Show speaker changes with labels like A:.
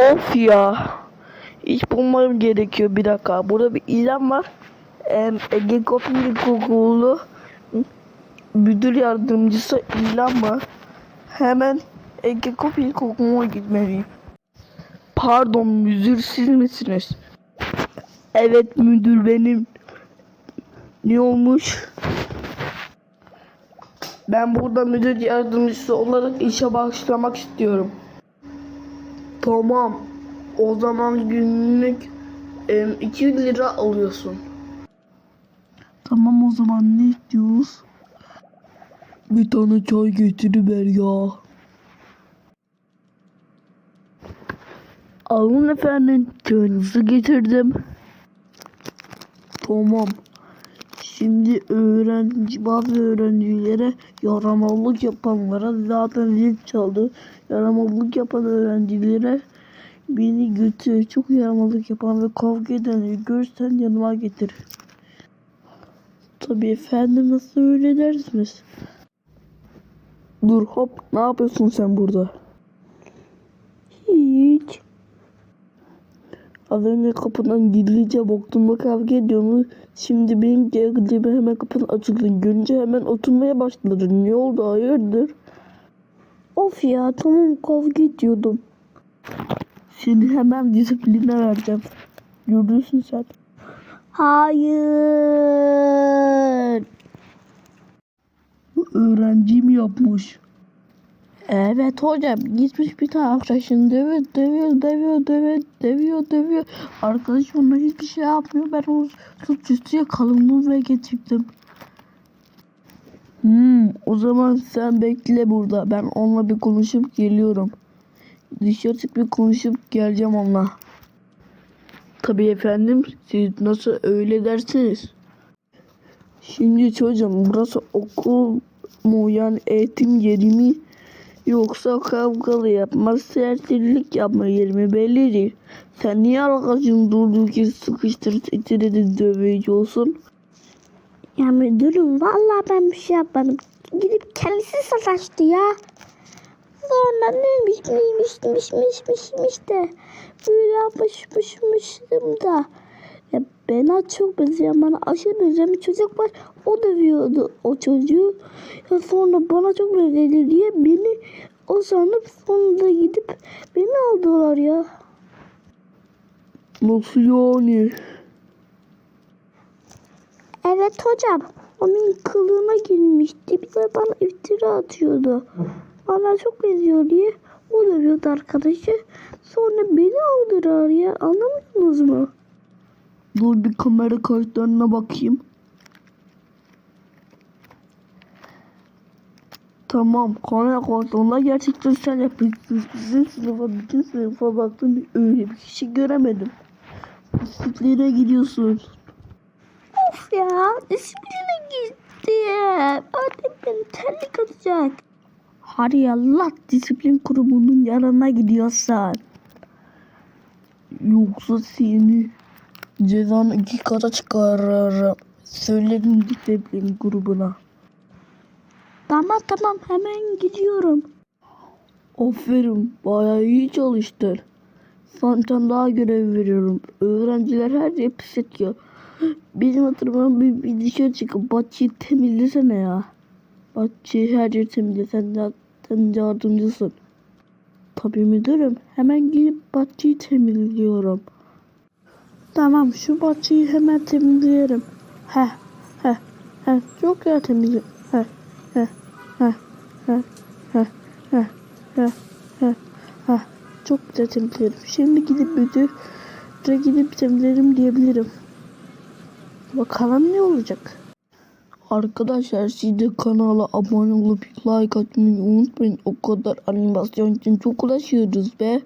A: Of ya. İş bulmam gerekiyor bir dakika. Burada bir ilan var. Em, Ege Kopil Kokulu müdür yardımcısı ilan var. Hemen Ege Kopil Kokulu'na gitmeliyim. Pardon müdür siz misiniz? Evet müdür benim. Ne olmuş? Ben burada müdür yardımcısı olarak işe başlamak istiyorum. Tamam. O zaman günlük 2 lira alıyorsun. Tamam o zaman ne istiyoruz? Bir tane çay getiriver ya. Alın efendim çayınızı getirdim. Tamam. Şimdi öğrenci bazı öğrencilere yaramazlık yapanlara zaten zil çaldı. Yaramazlık yapan öğrencilere beni götür. Çok yaramazlık yapan ve kavga edenleri görürsen yanıma getir. Tabii efendim nasıl öyle dersiniz? Dur hop ne yapıyorsun sen burada? Hiç. Az önce kapıdan gizlice baktım kavga ediyorsunuz. Şimdi benim geldiğime hemen kapının açıldığını görünce hemen oturmaya başladın. Ne oldu hayırdır? Of ya tamam kavga ediyordum. Seni hemen disipline vereceğim. Görürsün sen. Hayır. Bu öğrenci mi yapmış? Evet hocam gitmiş bir tane arkadaşını dövüyor dövüyor dövüyor dövüyor dövüyor dövüyor. Arkadaş ona hiçbir şey yapmıyor. Ben o suçüstü yakaladım ve getirdim. Hmm, o zaman sen bekle burada. Ben onunla bir konuşup geliyorum. Dışarı bir konuşup geleceğim onunla. Tabii efendim. Siz nasıl öyle dersiniz? Şimdi çocuğum burası okul mu yani eğitim yeri mi? Yoksa kavgalı yapma, sertlik yapma yeri mi belli değil. Sen niye arkadaşın durduk ki sıkıştır itiredi dövücü olsun?
B: Ya müdürüm vallahi ben bir şey yapmadım. Gidip kendisi sataştı ya. Sonra neymiş neymiş neymiş neymiş neymiş de böyle yapmışmışmışım da. Ya bana çok benzeyen bana aşırı benzeyen bir çocuk var. O dövüyordu o çocuğu. Ya sonra bana çok benzedi diye beni o sanıp sonunda gidip beni aldılar ya.
A: Nasıl yani?
B: Evet hocam. Onun kılığına girmişti. Bir de bana iftira atıyordu. Bana çok benziyor diye o dövüyordu arkadaşı. Sonra beni aldılar ya. Anlamıyorsunuz mu?
A: Dur bir kamera kayıtlarına bakayım. Tamam, kamera kayıtlarında gerçekten sen yapıyorsun. Bizim sınıfa, bütün sınıfa baktım öyle bir kişi göremedim. Disipline gidiyorsun.
B: Of ya. Disipline gitti. Beni terlik atacak.
A: Hadi Allah disiplin kurumunun yanına gidiyorsan. Yoksa seni cezanı iki kata çıkarırım. Söyledim disiplin grubuna.
B: Tamam tamam hemen gidiyorum.
A: Aferin bayağı iyi çalıştın. Sana daha görev veriyorum. Öğrenciler her yeri pis ediyor. Bizim hatırlamam bir, bir dışarı çıkıp bahçeyi temizlesene ya. Bahçeyi her yeri temizle. Sen zaten yardımcısın. Tabii müdürüm. Hemen gidip bahçeyi temizliyorum. Tamam şu bahçeyi hemen temizleyelim. Heh heh heh çok güzel temizle. Heh heh heh heh heh heh heh heh heh çok güzel temizlerim. Şimdi gidip müdüre gidip temizlerim diyebilirim. Bakalım ne olacak. Arkadaşlar siz de kanala abone olup like atmayı unutmayın. O kadar animasyon için çok uğraşıyoruz be.